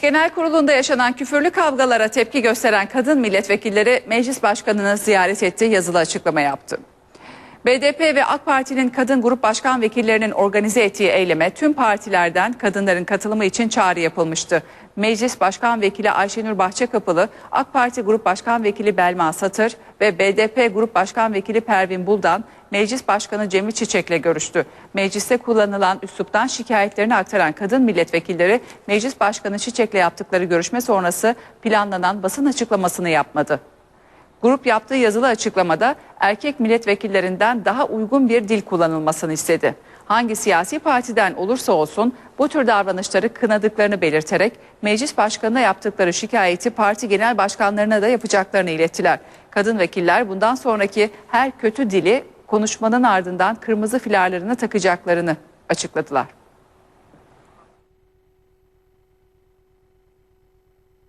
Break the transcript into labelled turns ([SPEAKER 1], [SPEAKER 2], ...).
[SPEAKER 1] Genel kurulunda yaşanan küfürlü kavgalara tepki gösteren kadın milletvekilleri meclis başkanını ziyaret etti, yazılı açıklama yaptı. BDP ve AK Parti'nin kadın grup başkan vekillerinin organize ettiği eyleme tüm partilerden kadınların katılımı için çağrı yapılmıştı. Meclis Başkan Vekili Ayşenur Bahçekapılı, AK Parti Grup Başkan Vekili Belma Satır ve BDP Grup Başkan Vekili Pervin Buldan, Meclis Başkanı Cemil Çiçek'le görüştü. Mecliste kullanılan üsluptan şikayetlerini aktaran kadın milletvekilleri Meclis Başkanı Çiçek'le yaptıkları görüşme sonrası planlanan basın açıklamasını yapmadı. Grup yaptığı yazılı açıklamada erkek milletvekillerinden daha uygun bir dil kullanılmasını istedi. Hangi siyasi partiden olursa olsun bu tür davranışları kınadıklarını belirterek meclis başkanına yaptıkları şikayeti parti genel başkanlarına da yapacaklarını ilettiler. Kadın vekiller bundan sonraki her kötü dili konuşmanın ardından kırmızı filarlarını takacaklarını açıkladılar.